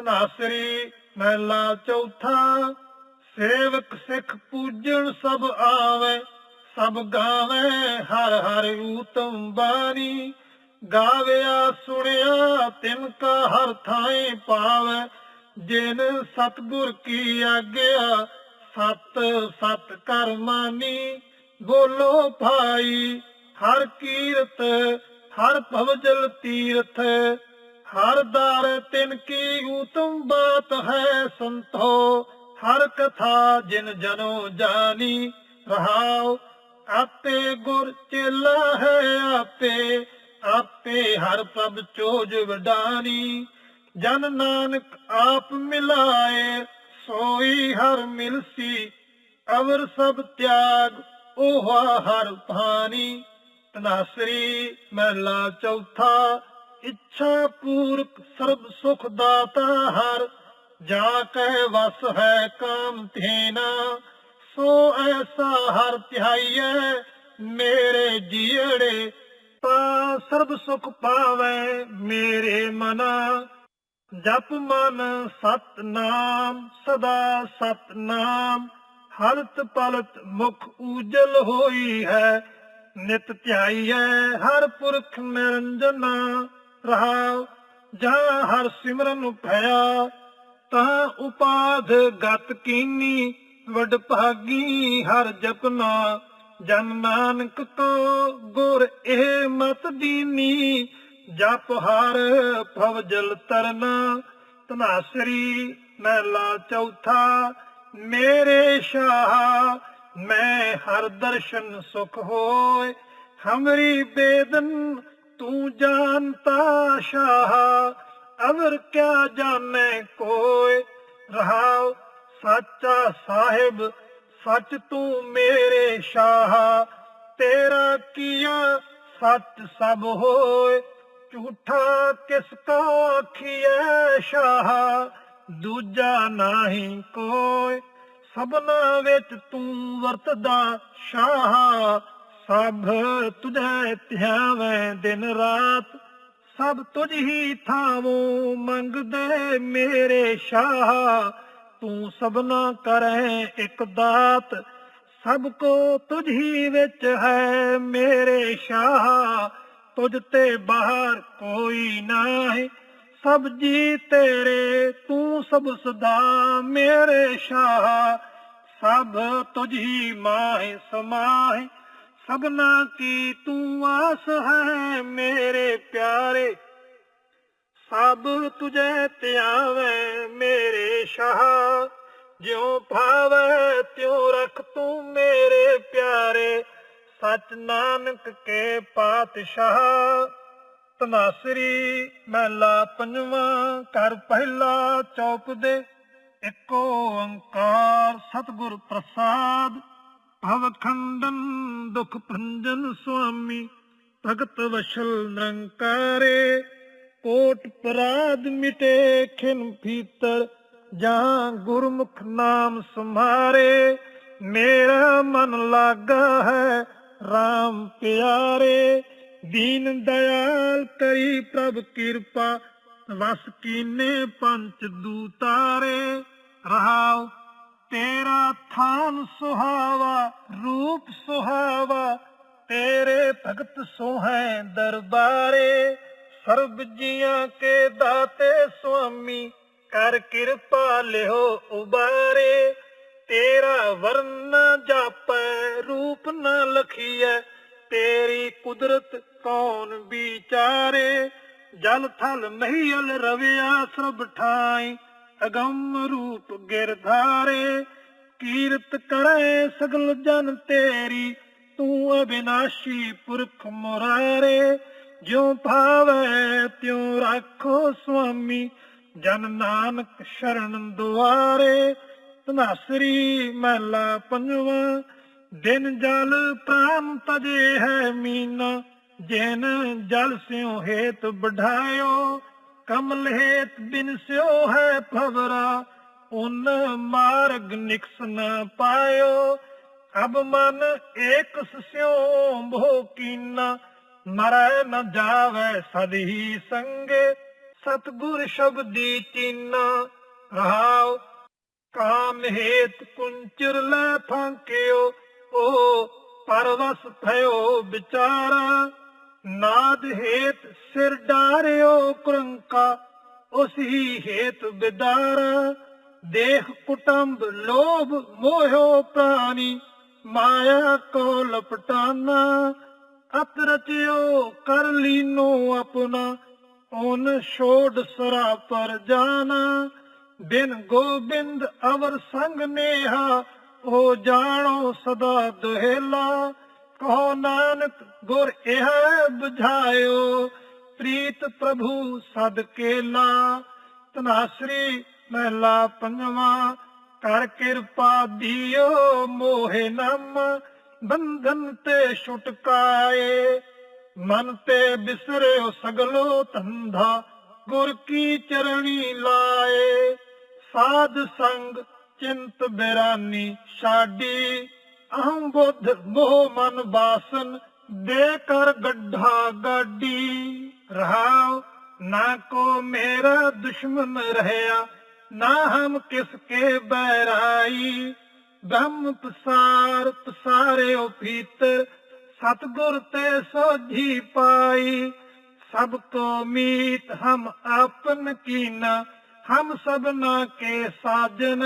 ਤਨਾਸਰੀ ਮਹਿਲਾ ਚੌਥਾ। ਸੇਵਕ ਸਿੱਖ ਪੂਜਣ ਸਭ ਆਵੇ, ਸਭ ਗਾਵੇ, ਹਰ ਹਰ ਊਤਮ ਬਾਣੀ। ਗਾਵਿਆ ਸੁਣਿਆ, ਤਿਨ ਕਾ ਹਰ ਥਾਏ ਪਾਵੇ। ਜਿਨ ਸਤਗੁਰ ਕੀ ਆਗਿਆ, ਸਤ ਸਤ ਕਰ ਮਾਨੀ। ਬੋਲੋ ਭਾਈ, ਹਰ ਕੀਰਤ, ਹਰ ਭਵਜਲ ਤੀਰਥ। ਹਰ ਦਰ ਤਿਨ ਕੀ ਊਤਮ ਬਾਤ ਹੈ ਸੰਤੋ, ਹਰ ਕਥਾ ਜਿਨ ਜਨੋ ਜਾਣੀ ਰਹਾਉ, ਆਪੇ ਗੁਰ ਚੇਲਾ ਹੈ ਆਪੇ ਆਪੇ ਹਰ ਪ੍ਰਭ ਚੋਜ ਵਡਾਨੀ। ਜਨ ਨਾਨਕ ਆਪ ਮਿਲਾਏ, ਸੋਈ ਹਰ ਮਿਲਸੀ, ਅਵਰ ਸਭ ਤਿਆਗ, ਉਹ ਹਰ ਭਾਨੀ। ਤਨਾਸਰੀ, ਮਹਿਲਾ ਚੌਥਾ ਇੱਛਾ ਪੂਰਕ ਸਰਬ ਸੁਖ ਦਾਤਾ ਹਰ, ਜਾ ਕਹਿ ਵਸ ਹੈ ਕਾਮ ਤੇਨਾ ਸੋ ਐਸਾ ਹਰ ਧਿਆਈਐ, ਮੇਰੇ ਜੀੜੇ ਤਾਂ ਸਰਬ ਸੁਖ ਪਾਵੇ ਮੇਰੇ ਮਨਾ। ਜਪ ਮਨ ਸਤ ਨਾਮ ਸਦਾ ਸਤ ਨਾਮ ਹਲਤ ਪਲਤ ਮੁਖ ਉਜਲ ਹੋਈ ਹੈ, ਨਿਤ ਧਿਆਈਐ ਹਰ ਪੁਰਖ ਨਿਰੰਜਨਾ। ਰਹਾਉ ਜਾਂ ਹਰ ਸਿਮਰਨ ਭਇਆ ਤਾਂ ਉਪਾਧ ਗਤ ਕੀਨੀ, ਵਡ ਭਾਗੀ ਹਰ ਜਪਨਾ, ਜਨ ਨਾਨਕ ਕੋ ਗੁਰ ਇਹ ਮਤ ਦੀਨੀ, ਜਪ ਹਰ ਭਵ ਜਲ ਤਰਨਾ ਤਨਾਸਰੀ ਮਹਿਲਾ ਚੌਥਾ, ਮੇਰੇ ਸ਼ਾਹ, ਮੈਂ ਹਰ ਦਰਸ਼ਨ ਸੁਖ ਹੋਏ, ਹਮਰੀ ਬੇਦਨ ਤੂੰ ਜਾਣਤਾ ਸ਼ਾਹ, ਅਵਰ ਕਿਆ ਜਾਣੇ ਕੋਏ ਰਹਾਉ, ਸੱਚਾ ਸਾਹਿਬ, ਸੱਚ ਤੂੰ ਮੇਰੇ ਸ਼ਾਹ। ਤੇਰਾ ਕੀਆ ਸੱਚ ਸਭ ਹੋਏ ਝੂਠਾ ਕਿਸ ਕੋ ਆਖੀਐ ਸ਼ਾਹ? ਦੂਜਾ ਨਹੀਂ ਕੋਈ ਸਭਨਾ ਵਿੱਚ ਤੂੰ ਵਰਤਦਾ ਸ਼ਾਹ। ਸਭ ਤੁਝੇ ਧਿਆਵੇਂ ਦਿਨ ਰਾਤ, ਸਭ ਤੁਝ ਹੀ ਥਾਵੋਂ ਮੰਗਦੇ ਮੇਰੇ ਸ਼ਾਹ। ਤੂੰ ਸਭਨਾ ਕਰੈ ਇੱਕ ਦਾਤ, ਸਭ ਕੋ ਤੁਝ ਹੀ ਵਿੱਚ ਹੈ ਮੇਰੇ ਸ਼ਾਹ। ਤੁਝ ਤੇ ਬਾਹਰ ਕੋਈ ਨਹੀਂ, ਸਭ ਜੀ ਤੇਰੇ, ਤੂੰ ਸਭ ਸਦਾ ਮੇਰੇ ਸ਼ਾਹ। ਸਭ ਤੁਝ ਹੀ ਮਾਹਿ ਸਮਾਹਿ ਸਭਨਾ ਕੀ ਤੂੰ ਆਸ ਹੈ ਮੇਰੇ ਪਿਆਰੇ। ਸਭ ਤੁਝੇ ਧਿਆਵੇ ਮੇਰੇ ਸ਼ਾਹ। ਜਿਉ ਭਾਵੇ ਤਿਉ ਰਖ ਤੂੰ ਮੇਰੇ ਪਿਆਰੇ। ਸਚ ਨਾਨਕ ਕੇ ਪਾਤਸ਼ਾਹ। ਤਨਾਸਰੀ ਮਹਿਲਾ ਪੰਜਵਾਂ ਕਰ ਪਹਿਲਾ ਚੌਪ ਦੇ। ਇੱਕੋ ਓੰਕਾਰ ਸਤਿਗੁਰ ਪ੍ਰਸਾਦ। ਭਵ ਖੰਡਨ ਦੁਖ ਭੰਜਨ ਸੁਆਮੀ, ਭਗਤ ਵਸ਼ਲ ਨਿਰੰਕਾਰੇ, ਕੋਟ ਪਰਾਧ ਮਿਟੇ ਖਿਨ ਭੀਤਰ ਜਾਂ ਗੁਰਮੁਖ ਨਾਮ ਸੰਭਾਰੇ, ਮੇਰਾ ਮਨ ਲਾਗਾ ਹੈ RAM ਪਿਆਰੇ। ਦੀਨ ਦਇਆਲ ਕਰੀ ਪ੍ਰਭ ਕਿਰਪਾ, ਵਸ ਕੀਨੇ ਪੰਚ ਦੂਤਾਰੇ। ਰਹਾਉ ਤੇਰਾ ਥਾਨ ਸੁਹਾਵਾ, ਰੂਪ ਸੁਹਾਵਾ, ਤੇਰੇ ਭਗਤ ਸੋਹੈ ਦਰਬਾਰੇ, ਸਰਬ ਜੀਆਂ ਕੇ ਦਾਤੇ ਸੁਆਮੀ, ਕਰ ਕਿਰਪਾ ਲਿਓ ਉਬਾਰੇ। ਤੇਰਾ ਵਰਨ ਜਾਪੈ, ਰੂਪ ਨਾ ਲਖੀਐ, ਤੇਰੀ ਕੁਦਰਤ ਕੌਣ ਵਿਚਾਰੇ? ਜਲ ਥਲ ਮਹੀਲ ਰਵਿਆ ਸਰਬ ਠਾਈ ਅਗੰਮ ਰੂਪ ਗਿਰਧਾਰੇ ਕੀਰਤ ਕਰੇ ਸਗਲ ਜਨ ਤੇਰੀ, ਤੂੰ ਅਬਿਨਾਸ਼ੀ ਪੁਰਖ ਮੁਰਾਰੇ। ਜਿਉ ਭਾਵੇ, ਤਿਉ ਰੱਖੋ ਸੁਆਮੀ, ਜਨ ਨਾਨਕ ਸ਼ਰਨ ਦੁਆਰੇ। ਤਨਾਸਰੀ ਮਹਿਲਾ ਪੰਜਵਾਂ, ਦਿਨ ਜਲ ਪ੍ਰਾਨ ਤਜੇ ਹੈ ਮੀਨਾ, ਜਿਨ ਜਲ ਸਿਉ ਹੇਤ ਬਢਾਇਓ ਕਮਲਹੇਤ ਬਿਨ ਸਿਉ ਹੈ ਭਵਰਾ, ਉਨ ਮਾਰਗ ਨਿਕਸ ਨ ਪਾਇਓ। ਅਬ ਮਨ ਏਕ ਸਿਉ ਭੋ ਕੀਨਾ, ਮਰੈ ਨ ਜਾਵੇ ਸਦਹੀ ਸੰਗੇ। ਸਤਗੁਰ ਸ਼ਬਦੀ ਚੀਨਾ, ਰਹਾਉ ਕਾਮ ਹੇਤ ਕੁੰਚਰ ਲੈ ਫਾਂਕਿਓ ਓ ਪਰਵਸ ਭਇਓ ਵਿਚਾਰਾ। ਨਾਦ ਹੇਤ ਸਿਰ ਡਾਰਿਓ ਕਰੰਕਾ ਉਸ ਹੀ ਹੇਤ ਬਿਦਾਰਾ। ਦੇਖ ਕੁਟੰਬ ਲੋਭ ਮੋਹਿਓ ਪ੍ਰਾਨੀ, ਮਾਇਆ ਕੋ ਲਪਟਾਨਾ। ਅਤ ਰਚਿਓ ਕਰ ਲੀਨੋ ਆਪਣਾ ਓਨ ਛੋੜ ਸਰਾ ਪਰ ਜਾਣਾ ਬਿਨ ਗੋਬਿੰਦ ਅਵਰ ਸੰਗ ਨੇਹਾ, ਉਹ ਜਾਣੋ ਸਦਾ ਦੁਹੇਲਾ। ਕਹੋ ਨਾਨਕ ਗੁਰ ਇਹ 부ਝਾਇਓ ਪ੍ਰੀਤ ਪ੍ਰਭੂ ਸਦ ਕੇਲਾ। ਤਨਾਸਰੀ ਮਹਿਲਾ ਪੰਜਵਾ, ਕਰ ਕਿਰਪਾ ਦਿਓ ਮੋਹਿ ਨਮ, ਬੰਧਨ ਤੇ ਛੁਟਕਾਏ। ਮਨ ਤੇ ਬਿਸਰਿਓ ਸਗਲੋ ਧੰਧਾ, ਗੁਰ ਕੀ ਚਰਣੀ ਲਾਏ। ਸਾਧ ਸੰਗ ਚਿੰਤ ਬੇਰਾਨੀ ਸਾਡੀ ਅਹੰ ਬੁੱਧ ਮੋਹ ਮਨ ਬਾਸਨ ਦੇ ਕਰ ਗੱਢਾ ਗਾਡੀ ਰਹਾਉ, ਨਾ ਕੋ ਮੇਰਾ ਦੁਸ਼ਮਨ ਰਹਿਆ, ਨਾ ਹਮ ਕਿਸ ਕੇ ਬੈਰਾਈ ਬ੍ਰਹਮ ਪਸਾਰ ਪਸਾਰਿਓ ਭੀਤਰ ਸਤਗੁਰ ਤੇ ਸੋਝੀ ਪਾਈ। ਸਭ ਕੋ ਮੀਤ ਹਮ ਆਪਨ ਕੀਨਾ, ਹਮ ਸਭਨਾ ਕੇ ਸਾਜਨ।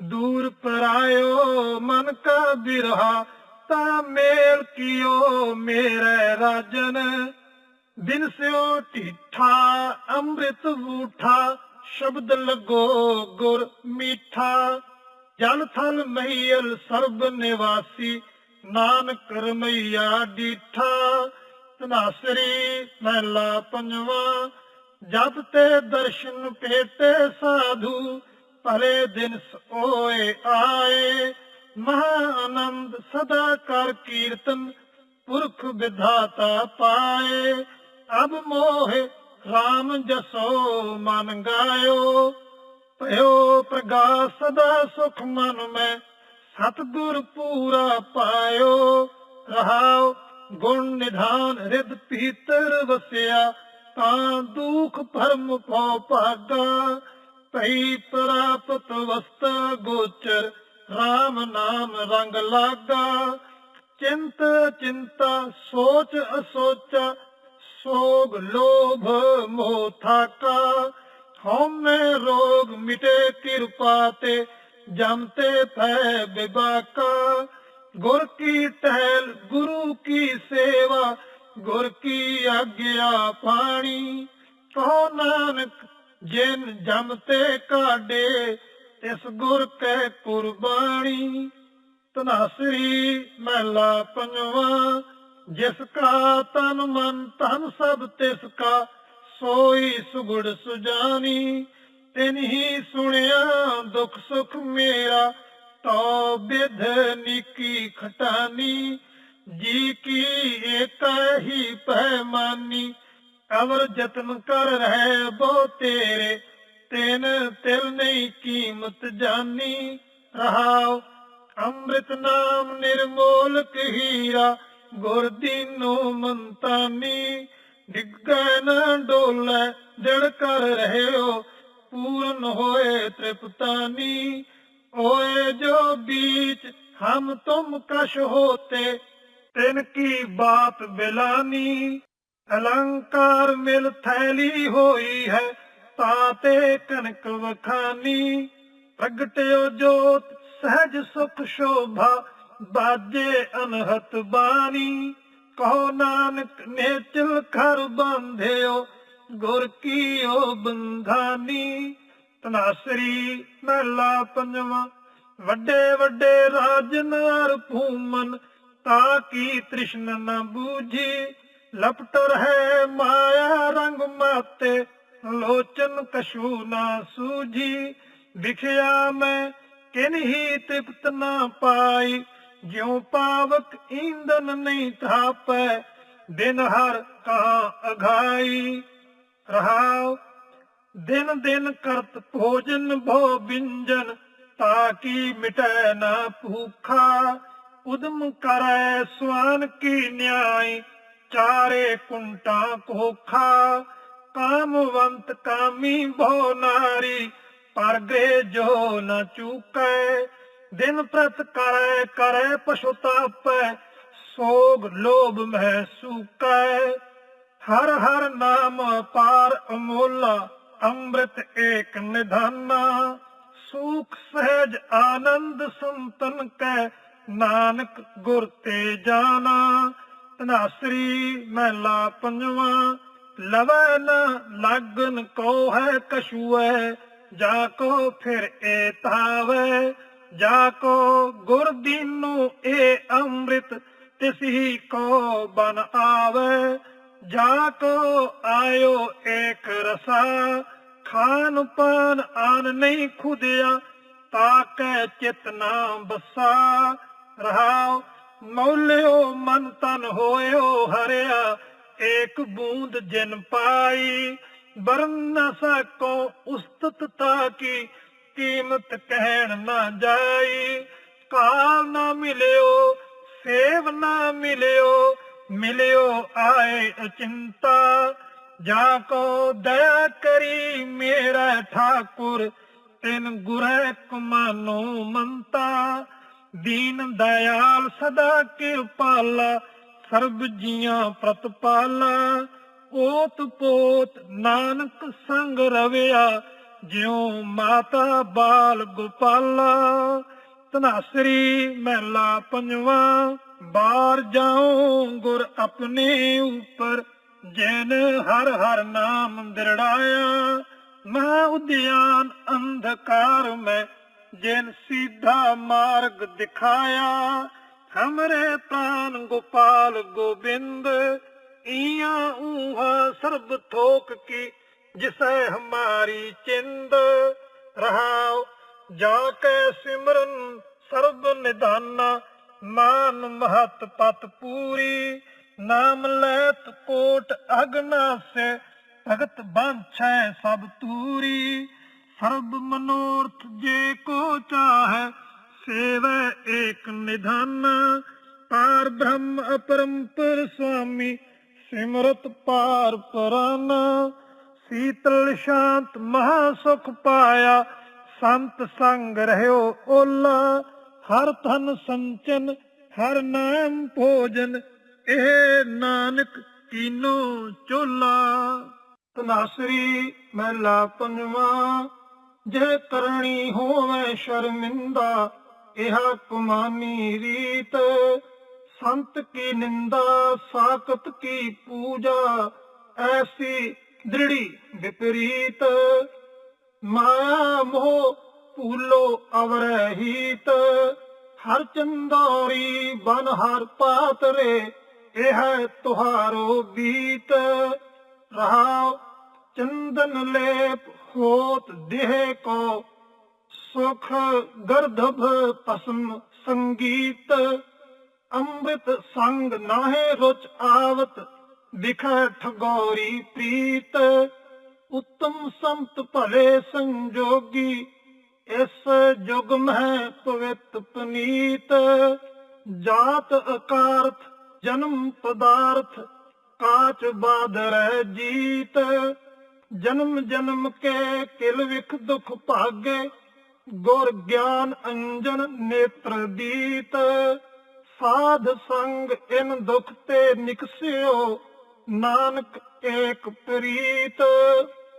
ਦੂਰ ਪਰਾਇਓ ਮਨ ਕਾ ਬਿਰਹਾ, ਤਾ ਮੇਲ ਕੀਓ ਮੇਰੇ ਰਾਜਨ। ਦਿਨ ਸਿਓ ਢੀਠਾ, ਅੰਮ੍ਰਿਤ ਬੂਠਾ ਸ਼ਬਦ ਲਗੋ ਗੁਰ ਮੀਠਾ। ਜਲ ਥਲ ਮਹੀਲ ਸਰਬ ਨਿਵਾਸੀ, ਨਾਨਕ ਰਮਈਆ ਡੀਠਾ। ਤਨਾਸਰੀ ਮਹਿਲਾ ਪੰਜਵਾ, ਜਪ ਤੇ ਦਰਸ਼ਨ ਭੇਟੇ ਸਾਧੂ ਭਲੇ ਦਿਨ ਸੋਏ ਆਏ। ਮਹਾ ਸਦਾ ਕਰ ਕੀਰਤਨ, ਪੁਰਖ ਵਿਧਾਤਾ ਪਾਏ। ਅਬ ਮੋਹਿ RAM ਜਸੋ ਮਨ ਗਾਇਓ। ਭਇਓ ਪ੍ਰਗਾਸ ਸਦਾ ਸੁਖ ਮਨ ਮੈਂ, ਸਤਗੁਰ ਪੂਰਾ ਪਾਇਓ। ਰਹਾਓ ਗੁਣ ਨਿਧਾਨ ਰਿਦ ਭੀਤਰ ਵਸਿਆ, ਤਾਂ ਦੁਖ ਭਰਮ ਪਉ ਭਾਗਾ। ਭਈ ਪ੍ਰਾਪਤ ਵਸਤ ਗੋਚਰ RAM ਨਾਮ ਰੰਗ ਲਾਗਾ। ਚਿੰਤ ਚਿੰਤਾ, ਸੋਚ ਅਸੋਚਾ, ਸੋਗ ਲੋਭ ਮੋਹ ਥਾਕਾ। ਹਉਮੈ ਰੋਗ ਮਿਟੇ ਕਿਰਪਾ ਤੇ, ਜਮ ਭੈ ਬਿਬਾਕਾ। ਗੁਰ ਕੀ ਟਹਿਲ, ਗੁਰੂ ਕੀ ਸੇਵਾ, ਗੁਰ ਕੀ ਆਗਿਆ ਪਾਣੀ। ਕਹੋ ਨਾਨਕ ਜਿਨ ਜਮ ਤੇ ਕਾਢੇ, ਤਿਸ ਗੁਰ ਕੈ ਕੁਰਬਾਨੀ ਤਨਾਸਰੀ ਮਹਿਲਾ ਪੰਜਵਾ, ਜਿਸ ਕਾ ਤਨ ਮਨ ਧਨ ਸਭ ਤਿਸ ਕਾ, ਸੋਈ ਸੁਗੜ ਸੁਜਾਨੀ। ਤਿਨ ਹੀ ਸੁਣਿਆ ਦੁਖ ਸੁਖ ਮੇਰਾ, ਤੋ ਬਿਧ ਨਿਕੀ ਖਟਾਨੀ। ਜੀ ਕੀ ਏਕਾ ਹੀ ਪਹਿਮਾਨੀ ਅਵਰ ਜਤਨ ਕਰ ਰਹਿ ਬਹੁ ਤੇਰੇ। ਤੈਨ ਤਿਲ ਨਹੀਂ ਕੀਮਤ ਜਾਨੀ। ਰਹਾਉ ਅੰਮ੍ਰਿਤ ਨਾਮ ਨਿਰਮੋਲਕ ਹੀਰਾ। ਗੁਰ ਦੀਨੋ ਮੰਤਾਨੀ। ਡਿੱਗੈ ਨਾ ਡੋਲੇ ਦਿਲ ਕਰ ਰਹਿਓ। ਪੂਰਨ ਹੋਏ ਤ੍ਰਿਪਤਾਨੀ। ਓਏ ਜੋ ਬੀਚ, ਹਮ ਤੁਮ ਕਸ਼ ਹੋਤੇ। ਤਿਨ ਕੀ ਬਾਤ ਬਿਲਾਨੀ। ਅਲੰਕਾਰ ਮਿਲ ਥੈਲੀ ਹੋਈ ਹੈ ਤਾਤੇ ਕਨਕ ਵਖਾਨੀ। ਪ੍ਰਗਟਿਓ ਜੋਤ, ਸਹਿਜ ਸੁਖ ਸ਼ੋਭਾ, ਬਾਜੇ ਅਨਹਤ ਬਾਣੀ। ਕਹੋ ਨਾਨਕ ਨੇ ਤਿਲ ਖਰ ਬੰਧਿਓ, ਗੁਰ ਕੀ ਓ ਬੰਧਾਨੀ। ਤਨਾਸਰੀ ਮਹਿਲਾ ਪੰਜਵਾ, ਵੱਡੇ ਵੱਡੇ ਰਾਜਨਾਰ ਭੂਮਨ, ਤਾਂ ਕੀ ਤ੍ਰਿਸ਼ਨ ਨਾ ਬੂਝੀ। ਲਪਟ ਹੈ ਮਾਇਆ ਰੰਗ ਮਾਤੇ, ਲੋਚਨ ਕਛੂ ਨਾ ਸੂਝੀ। ਵਿਖਿਆ ਮੈਂ ਕਿਨ ਤ੍ਰਿਪਤ ਨਾ ਪਾਈ, ਜਿਉ ਪਾਵਕ ਈਂਦਨ ਨਹੀਂ ਥਾਪੈ, ਦਿਨ ਹਰ ਕਹਾ ਅਘਾਈ। ਰਹਾਉ, ਦਿਨ ਦਿਨ ਕਰਤ ਭੋਜਨ ਭੋ ਬਿੰਜਨ ਤਾਕੀ ਮਿਟੈ ਨਾ ਭੂਖਾ। ਉਦਮ ਕਰੈ ਸਵਾਨ ਕੀ ਨਿਆਈ ਚਾਰੇ ਕੁੰਟਾ ਕੋਖਾ, ਕਾਮਵੰਤ ਕਾਮੀ ਭੋ ਨਾਰੀ ਪਰ ਜੋ ਨ ਚੂਕੈ, ਦਿਨ ਪ੍ਰਤ ਕਰੈ ਕਰੈ ਪਛੁਤਾਪੈ ਸੋਗ ਲੋਭ ਮਹਿ ਸੂਕੈ। ਹਰ ਹਰ ਨਾਮ ਪਾਰ ਅਮੋਲਾ, ਅੰਮ੍ਰਿਤ ਏਕ ਨਿਧਾਨਾ, ਸੁਖ ਸਹਿਜ ਆਨੰਦ ਸੰਤਨ ਕੈ, ਨਾਨਕ ਗੁਰ ਤੇ ਜਾਣਾ ਤਨਾਸਰੀ ਮਹਿਲਾ ਪੰਜਵਾ ਲਵੈ ਨ ਲਾਗਨ ਕੋ ਹੈ ਕਛੂਐ, ਜਾ ਕੋ ਫਿਰ ਏ ਤਾਵੈ ਜਾ ਕੋ ਗੁਰ ਦੀਨੂ ਏ ਅੰਮ੍ਰਿਤ, ਤਿਸਹੀ ਕੋ ਬਨ ਆਵੈ, ਜਾ ਕੋ ਆਇਓ ਏਕ ਰਸਾ, ਖਾਨ ਪਾਨ ਆਨ ਨਹੀਂ ਖੁਦਿਆ ਤਾਕੈ ਚਿਤ ਨਾ ਬਸਾ, ਰਹਾਉ ਮੌਲਿਓ, ਮਨ ਤਨ ਹੋਇਓ ਹਰਿਆ, ਏਕ ਬੂੰਦ ਜਿਨ ਪਾਈ। ਬਰਨ ਨ ਸਕੋ ਉਸਤਤ ਕੀ, ਕੀਮਤ ਕਹਿਣ ਨਾ ਜਾਈ। ਕਾਲ ਨਾ ਮਿਲਿਓ, ਸੇਵ ਨਾ ਮਿਲਿਓ ਮਿਲਿਓ ਆਏ ਅਚਿੰਤਾ। ਜਾ ਕੋ ਦਇਆ ਕਰੀ ਮੇਰਾ ਠਾਕੁਰ, ਤਿਨ ਗੁਰੈ ਕੁਮਾਨੋ ਮੰਤਾ। ਦੀਨ ਦਇਆਲ ਸਦਾ ਕਿਰਪਾਲਾ ਸਰਬ ਜੀਆਂ ਪ੍ਰਤਪਾਲਾ ਓਤ ਪੋਤ ਨਾਨਕ ਸੰਗ ਰਵਿਆ, ਜਿਉ ਮਾਤਾ ਬਾਲ ਗੋਪਾਲਾ। ਤਨਾਸਰੀ ਮਹਿਲਾ ਪੰਜਵਾ, ਬਾਰ ਜਾਉ ਗੁਰ ਆਪਣੇ ਉਪਰ, ਜੈਨ ਹਰ ਹਰ ਨਾਮ ਦਿਰੜਾਇਆ। ਮਹਾ ਉਦਿਆਨ ਅੰਧਕਾਰ ਮੈਂ ਜਿਨ ਸਿੱਧਾ ਮਾਰਗ ਦਿਖਾਇਆ ਹਮਰੇ ਪ੍ਰਾਨ ਗੋਪਾਲ ਗੋਬਿੰਦ, ਈਆਂ ਊਹਾ ਸਰਬ ਥੋਕ ਕੀ, ਜਿਸੈ ਹਮਾਰੀ ਚਿੰਦ। ਰਹਾਉ ਜਾ ਕੇ ਸਿਮਰਨ ਸਰਬ ਨਿਧਾਨਾ, ਮਾਨ ਮਹਤ ਪਤ ਪੂਰੀ, ਨਾਮ ਲੈਤ ਕੋਟ ਅਗਨਾ ਸੇ ਭਗਤ ਬਾਂਛੈ ਸਭ ਤੂਰੀ। ਸਰਬ ਮਨੋਰਥ ਜੇ ਕੋ ਚਾਹੈ, ਸੇਵੈ ਏਕ ਨਿਧਾਨ। ਪਾਰ ਬ੍ਰਹਮ ਅਪਰੰਪਰ ਸੁਆਮੀ, ਸਿਮਰਤ ਪਾਰ ਪਰਾਨ। ਸੀਤਲ ਸ਼ਾਂਤ ਮਹਾ ਸੁਖ ਪਾਇਆ, ਸੰਤ ਸੰਗ ਰਹਿਓ ਓਲਾ। ਹਰ ਧਨ ਸੰਚਨ, ਹਰ ਨਾਮ ਭੋਜਨ, ਇਹ ਨਾਨਕ ਕੀਨੋ ਚੋਲਾ। ਤਨਾਸਰੀ ਮਹਿਲਾ ਪੰਜਵਾ। ਜੇ ਕਰਨੀ ਹੋਵੇ ਸ਼ਰਮਿੰਦਾ, ਇਹ ਕੁਮਾਨੀ ਰੀਤ। ਸੰਤ ਕੀ ਨਿੰਦਾ ਸਾਕਤ ਕੀ ਪੂਜਾ, ਐਸੀ ਦ੍ਰਿੜੀ ਵਿਪਰੀਤ। ਮਾਇਆ ਮੋਹ ਭੂਲੋ ਅਵਰਹੀਤ ਹਰ ਚੰਦੋਰੀ ਬਨ ਹਰ ਪਾਤਰੇ, ਇਹ ਹੈ ਤੁਹਾਰੋ ਬੀਤ। ਰਹਾਉ ਚੰਦਨ ਲੇਪ ਹੋਤ ਦੇਹ ਕੋ, ਸੁਖ ਗਰਧਭ ਪਸਮ ਸੰਗੀਤ। ਅੰਮ੍ਰਿਤ ਸੰਗ ਨਾਹੇ ਰੁਚ ਆਵਤ ਦਿਖੈ ਠਗੋਰੀ ਪ੍ਰੀਤ। ਉੱਤਮ ਸੰਤ ਭਲੇ ਸੰਜੋਗੀ, ਇਸ ਜੁਗ ਮਹਿ ਪਵਿੱਤ ਪਨੀਤ। ਜਾਤ ਅਕਾਰਥ ਜਨਮ ਪਦਾਰਥ, ਕਾਚ ਬਾਦਰੈ ਜੀਤ। ਜਨਮ ਜਨਮ ਕੇ ਕਿਲ ਵਿਖ ਦੁਖ ਭਾਗੇ, ਗੁਰ ਗਿਆਨ ਅੰਜਨ ਨੇਤਰ ਦੀਤ। ਸਾਧ ਸੰਗ ਇਨ ਦੁਖ ਤੇ ਨਿਕਸਿਓ ਨਾਨਕ ਏਕ ਪ੍ਰੀਤ।